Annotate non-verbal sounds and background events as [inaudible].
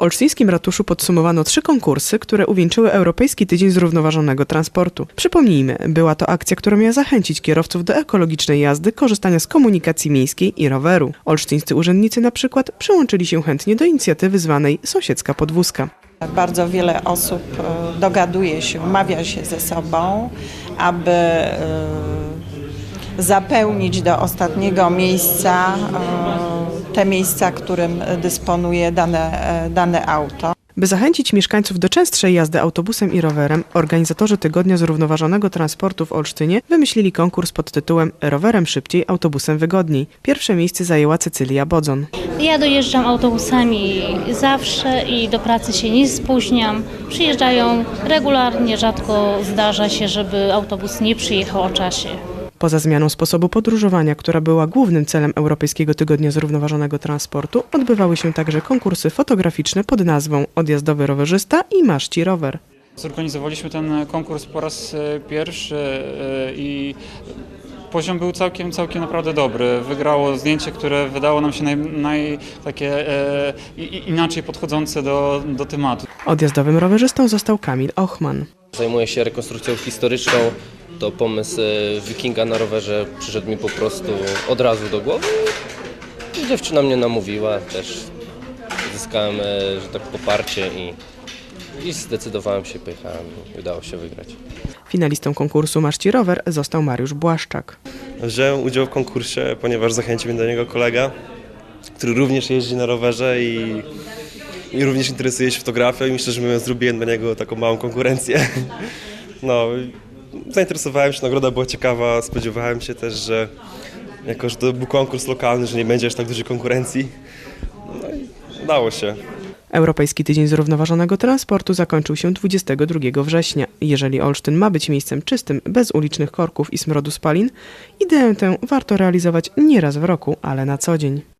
olsztyńskim ratuszu podsumowano trzy konkursy, które uwieńczyły Europejski Tydzień Zrównoważonego Transportu. Przypomnijmy, była to akcja, która miała zachęcić kierowców do ekologicznej jazdy, korzystania z komunikacji miejskiej i roweru. Olsztyńscy urzędnicy na przykład przyłączyli się chętnie do inicjatywy zwanej Sąsiedzka Podwózka. Bardzo wiele osób e, dogaduje się, umawia się ze sobą, aby e, zapełnić do ostatniego miejsca e, te miejsca, którym dysponuje dane, e, dane auto. By zachęcić mieszkańców do częstszej jazdy autobusem i rowerem, organizatorzy Tygodnia Zrównoważonego Transportu w Olsztynie wymyślili konkurs pod tytułem Rowerem szybciej, autobusem wygodniej. Pierwsze miejsce zajęła Cecylia Bodzon. Ja dojeżdżam autobusami zawsze i do pracy się nie spóźniam. Przyjeżdżają regularnie, rzadko zdarza się, żeby autobus nie przyjechał o czasie. Poza zmianą sposobu podróżowania, która była głównym celem Europejskiego Tygodnia Zrównoważonego Transportu, odbywały się także konkursy fotograficzne pod nazwą Odjazdowy rowerzysta i Maszci rower. Zorganizowaliśmy ten konkurs po raz e, pierwszy e, i poziom był całkiem, całkiem naprawdę dobry. Wygrało zdjęcie, które wydało nam się naj, naj takie e, inaczej podchodzące do, do tematu. Odjazdowym rowerzystą został Kamil Ochman. Zajmuję się rekonstrukcją historyczną. To pomysł e, wikinga na rowerze przyszedł mi po prostu od razu do głowy. I dziewczyna mnie namówiła, też zyskałem, e, że tak poparcie i, i zdecydowałem się, pojechałem i udało się wygrać. Finalistą konkursu Maszci rower został Mariusz Błaszczak. Wziąłem udział w konkursie, ponieważ zachęcił mnie do niego kolega, który również jeździ na rowerze i, i również interesuje się fotografią i myślę, że my zrobiłem dla niego taką małą konkurencję. [laughs] No, zainteresowałem się, nagroda była ciekawa, spodziewałem się też, że jako, że to był konkurs lokalny, że nie będzie aż tak dużej konkurencji. No i udało się. Europejski Tydzień Zrównoważonego Transportu zakończył się 22 września. Jeżeli Olsztyn ma być miejscem czystym, bez ulicznych korków i smrodu spalin, ideę tę warto realizować nie raz w roku, ale na co dzień.